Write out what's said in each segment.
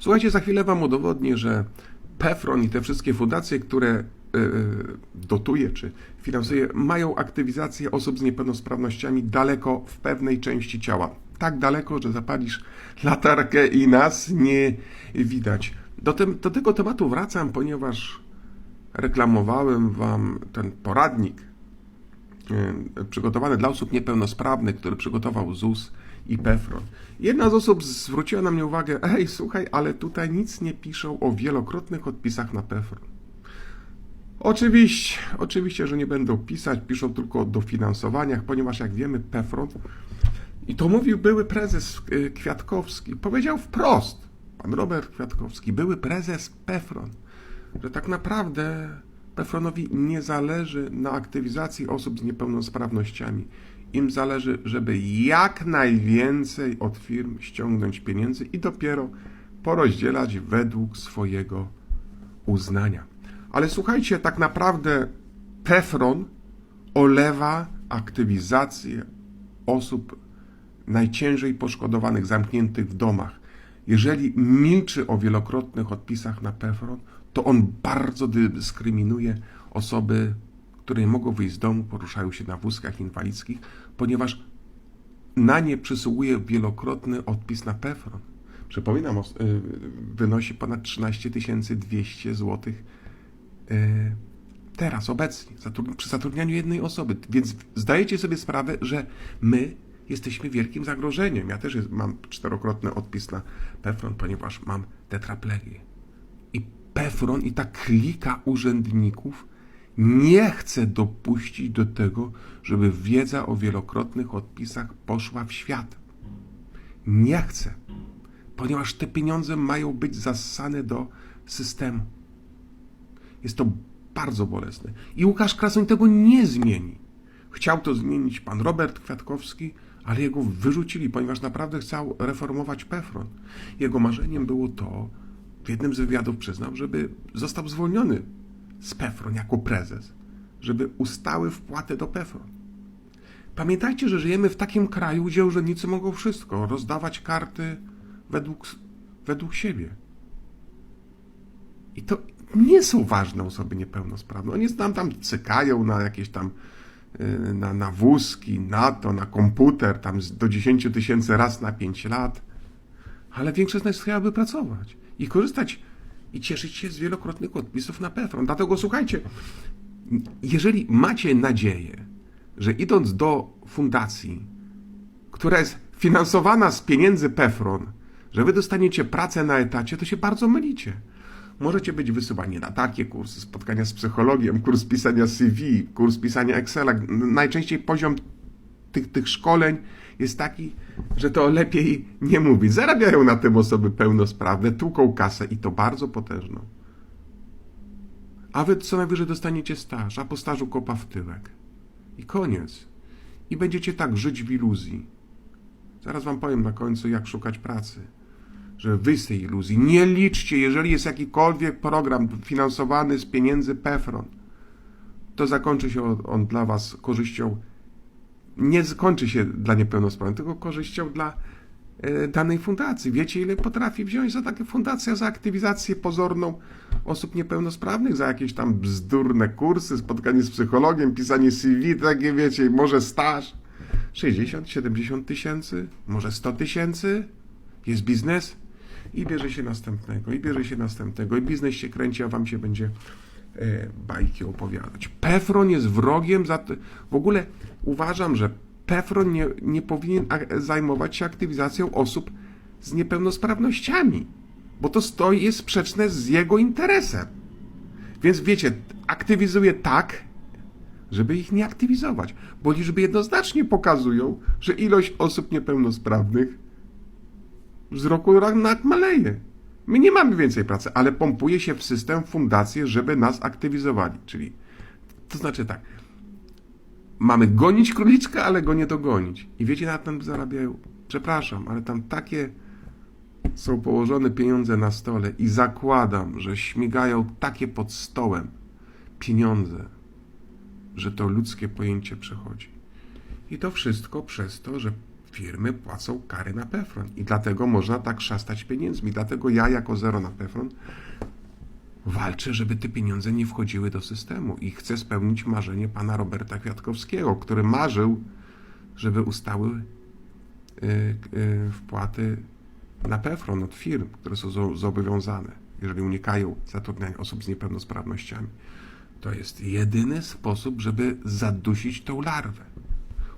Słuchajcie, za chwilę Wam udowodnię, że PEFRON i te wszystkie fundacje, które e, e, dotuje czy finansuje, mają aktywizację osób z niepełnosprawnościami daleko w pewnej części ciała. Tak daleko, że zapalisz latarkę i nas nie widać. Do, tym, do tego tematu wracam, ponieważ reklamowałem Wam ten poradnik e, przygotowany dla osób niepełnosprawnych, który przygotował ZUS i PEFRON. Jedna z osób zwróciła na mnie uwagę, ej, słuchaj, ale tutaj nic nie piszą o wielokrotnych odpisach na PEFRON. Oczywiście, oczywiście, że nie będą pisać, piszą tylko o dofinansowaniach, ponieważ jak wiemy, PEFRON, i to mówił były prezes y, Kwiatkowski, powiedział wprost, pan Robert Kwiatkowski, były prezes PEFRON, że tak naprawdę PEFRONowi nie zależy na aktywizacji osób z niepełnosprawnościami. Im zależy, żeby jak najwięcej od firm ściągnąć pieniędzy i dopiero porozdzielać według swojego uznania. Ale słuchajcie, tak naprawdę PEFRON olewa aktywizację osób najciężej poszkodowanych, zamkniętych w domach. Jeżeli milczy o wielokrotnych odpisach na PEFRON, to on bardzo dyskryminuje osoby, które nie mogą wyjść z domu, poruszają się na wózkach inwalidzkich, ponieważ na nie przysługuje wielokrotny odpis na PEFRON. Przypominam, y, wynosi ponad 13 200 zł teraz, obecnie, przy zatrudnianiu jednej osoby. Więc zdajecie sobie sprawę, że my jesteśmy wielkim zagrożeniem. Ja też mam czterokrotny odpis na PEFRON, ponieważ mam tetraplegię. I PEFRON i ta klika urzędników nie chce dopuścić do tego, żeby wiedza o wielokrotnych odpisach poszła w świat. Nie chce, ponieważ te pieniądze mają być zassane do systemu. Jest to bardzo bolesne. I Łukasz Krasoń tego nie zmieni. Chciał to zmienić pan Robert Kwiatkowski, ale jego wyrzucili, ponieważ naprawdę chciał reformować PEFRON. Jego marzeniem było to, w jednym z wywiadów przyznał, żeby został zwolniony z PEFRON jako prezes, żeby ustały wpłaty do PEFRON. Pamiętajcie, że żyjemy w takim kraju, gdzie urzędnicy mogą wszystko, rozdawać karty według, według siebie. I to nie są ważne osoby niepełnosprawne. Oni tam, tam cykają na jakieś tam, y, na, na wózki, na to, na komputer, tam do 10 tysięcy raz na 5 lat. Ale większość z nas chciałaby pracować i korzystać i cieszyć się z wielokrotnych odpisów na PEFRON. Dlatego słuchajcie, jeżeli macie nadzieję, że idąc do fundacji, która jest finansowana z pieniędzy PEFRON, że wy dostaniecie pracę na etacie, to się bardzo mylicie. Możecie być wysyłani na takie kursy, spotkania z psychologiem, kurs pisania CV, kurs pisania Excela. Najczęściej poziom tych, tych szkoleń jest taki, że to lepiej nie mówić. Zarabiają na tym osoby pełnosprawne, tłuką kasę i to bardzo potężną. A wy co najwyżej dostaniecie staż, a po stażu kopa w tyłek. I koniec. I będziecie tak żyć w iluzji. Zaraz wam powiem na końcu, jak szukać pracy. Żeby wyjść z tej iluzji. Nie liczcie, jeżeli jest jakikolwiek program finansowany z pieniędzy PEFRON, to zakończy się on dla was korzyścią. Nie skończy się dla niepełnosprawnych, tylko korzyścią dla e, danej fundacji. Wiecie, ile potrafi wziąć za takie fundacja, za aktywizację pozorną osób niepełnosprawnych, za jakieś tam bzdurne kursy, spotkanie z psychologiem, pisanie CV, takie wiecie, może staż. 60, 70 tysięcy, może 100 tysięcy, jest biznes i bierze się następnego, i bierze się następnego, i biznes się kręci, a wam się będzie bajki opowiadać. Pefron jest wrogiem za to. W ogóle uważam, że Pefron nie, nie powinien zajmować się aktywizacją osób z niepełnosprawnościami, bo to stoi jest sprzeczne z jego interesem. Więc wiecie, aktywizuje tak, żeby ich nie aktywizować, bo liczby jednoznacznie pokazują, że ilość osób niepełnosprawnych z roku na rok maleje. My nie mamy więcej pracy, ale pompuje się w system fundacje, żeby nas aktywizowali. Czyli to znaczy tak. Mamy gonić króliczka, ale go nie dogonić. I wiecie, na tym zarabiają. Przepraszam, ale tam takie są położone pieniądze na stole i zakładam, że śmigają takie pod stołem pieniądze, że to ludzkie pojęcie przechodzi. I to wszystko przez to, że firmy płacą kary na PEFRON i dlatego można tak szastać pieniędzmi. Dlatego ja jako zero na PEFRON walczę, żeby te pieniądze nie wchodziły do systemu i chcę spełnić marzenie pana Roberta Kwiatkowskiego, który marzył, żeby ustały y, y, wpłaty na PEFRON od firm, które są zo- zobowiązane, jeżeli unikają zatrudniania osób z niepełnosprawnościami. To jest jedyny sposób, żeby zadusić tą larwę.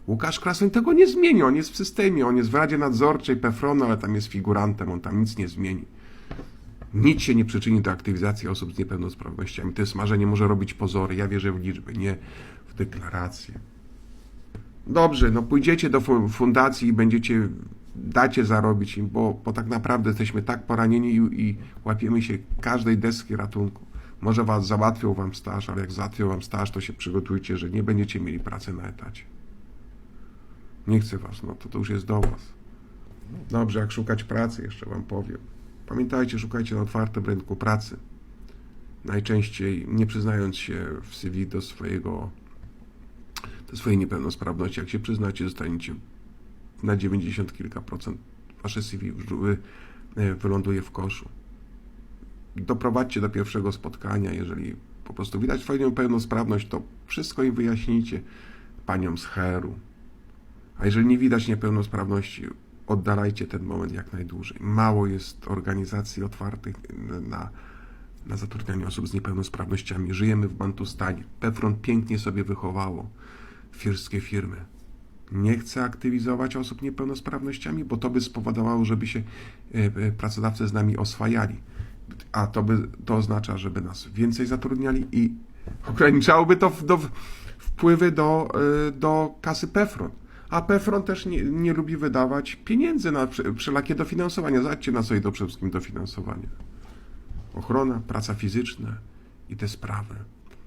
Łukasz Krasoń tego nie zmieni, on jest w systemie, on jest w Radzie Nadzorczej PEFRON, ale tam jest figurantem, on tam nic nie zmieni. Nic się nie przyczyni do aktywizacji osób z niepełnosprawnościami. To jest marzenie, może robić pozory. Ja wierzę w liczby, nie w deklaracje. Dobrze, no pójdziecie do fu- fundacji i będziecie, dacie zarobić im, bo, bo tak naprawdę jesteśmy tak poranieni i, i łapiemy się każdej deski ratunku. Może was załatwią wam staż, ale jak załatwią wam staż, to się przygotujcie, że nie będziecie mieli pracy na etacie. Nie chcę was, no to to już jest do was. Dobrze, jak szukać pracy, jeszcze wam powiem. Pamiętajcie, szukajcie na otwartym rynku pracy. Najczęściej nie przyznając się w CV do swojego do swojej niepełnosprawności. Jak się przyznacie, zostaniecie na 90 kilka procent wasze CV y, wyląduje w koszu. Doprowadźcie do pierwszego spotkania, jeżeli po prostu widać twoją niepełnosprawność, to wszystko im wyjaśnijcie paniom z heru. A jeżeli nie widać niepełnosprawności, oddalajcie ten moment jak najdłużej. Mało jest organizacji otwartych na, na zatrudnianie osób z niepełnosprawnościami. Żyjemy w Bantustanie. Pefron pięknie sobie wychowało wszystkie firmy. Nie chce aktywizować osób niepełnosprawnościami, bo to by spowodowało, żeby się e, e, pracodawcy z nami oswajali. A to by to oznacza, żeby nas więcej zatrudniali i ograniczałoby to w- do, wpływy do, e, do kasy Pefron. A Pefron też nie, nie lubi wydawać pieniędzy na wszelakie dofinansowania. Zobaczcie na co idą przede wszystkim dofinansowanie. Ochrona, praca fizyczna i te sprawy.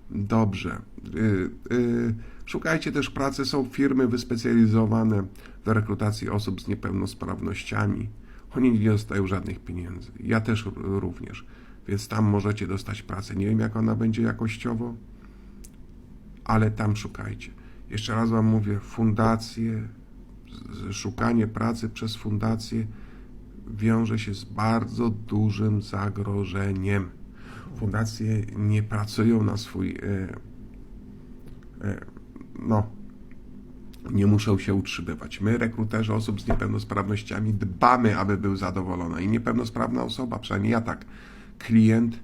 Dobrze. Y, y, Szukajcie też pracy. Są firmy wyspecjalizowane w rekrutacji osób z niepełnosprawnościami. Oni nie dostają żadnych pieniędzy. Ja też również. Więc tam możecie dostać pracę. Nie wiem, jak ona będzie jakościowo, ale tam szukajcie. Jeszcze raz Wam mówię, fundacje, szukanie pracy przez fundacje wiąże się z bardzo dużym zagrożeniem. Fundacje nie pracują na swój, e, e, no, nie muszą się utrzymywać. My, rekruterzy osób z niepełnosprawnościami, dbamy, aby był zadowolona i niepełnosprawna osoba, przynajmniej ja tak, klient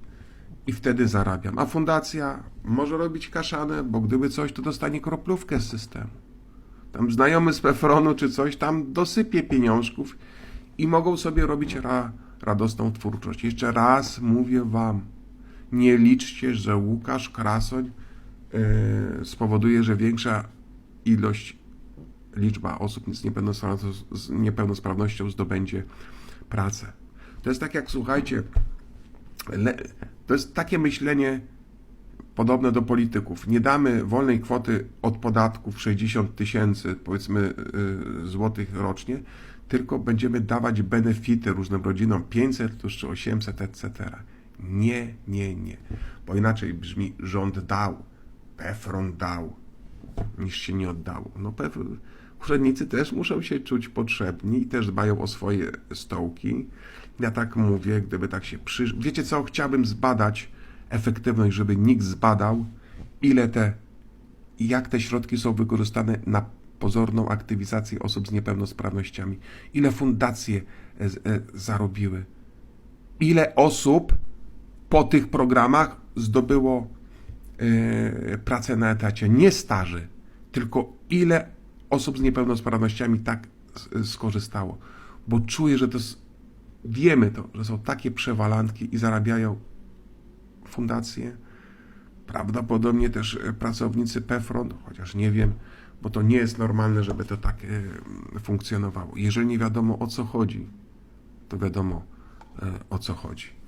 i wtedy zarabiam. A fundacja może robić kaszanę, bo gdyby coś, to dostanie kroplówkę z systemu. Tam znajomy z Pefronu czy coś tam dosypie pieniążków i mogą sobie robić ra, radosną twórczość. Jeszcze raz mówię wam, nie liczcie, że Łukasz Krasoń yy, spowoduje, że większa ilość, liczba osób z z niepełnosprawnością zdobędzie pracę. To jest tak jak, słuchajcie, le, to jest takie myślenie podobne do polityków. Nie damy wolnej kwoty od podatków 60 tysięcy, powiedzmy, y, złotych rocznie, tylko będziemy dawać benefity różnym rodzinom 500 czy 800, etc. Nie, nie, nie. Bo inaczej brzmi rząd dał, PEFRON dał, niż się nie oddało. No urzędnicy też muszą się czuć potrzebni i też dbają o swoje stołki. Ja tak mówię, gdyby tak się przy... Wiecie co, chciałbym zbadać efektywność, żeby nikt zbadał, ile te, jak te środki są wykorzystane na pozorną aktywizację osób z niepełnosprawnościami. Ile fundacje e, e, zarobiły. Ile osób po tych programach zdobyło pracę na etacie. Nie staży, tylko ile osób z niepełnosprawnościami tak s- skorzystało. Bo czuję, że to jest, wiemy to, że są takie przewalantki i zarabiają fundacje. Prawdopodobnie też e, pracownicy PEFRON, chociaż nie wiem, bo to nie jest normalne, żeby to tak funkcjonowało. Jeżeli nie wiadomo o co chodzi, to wiadomo o co chodzi.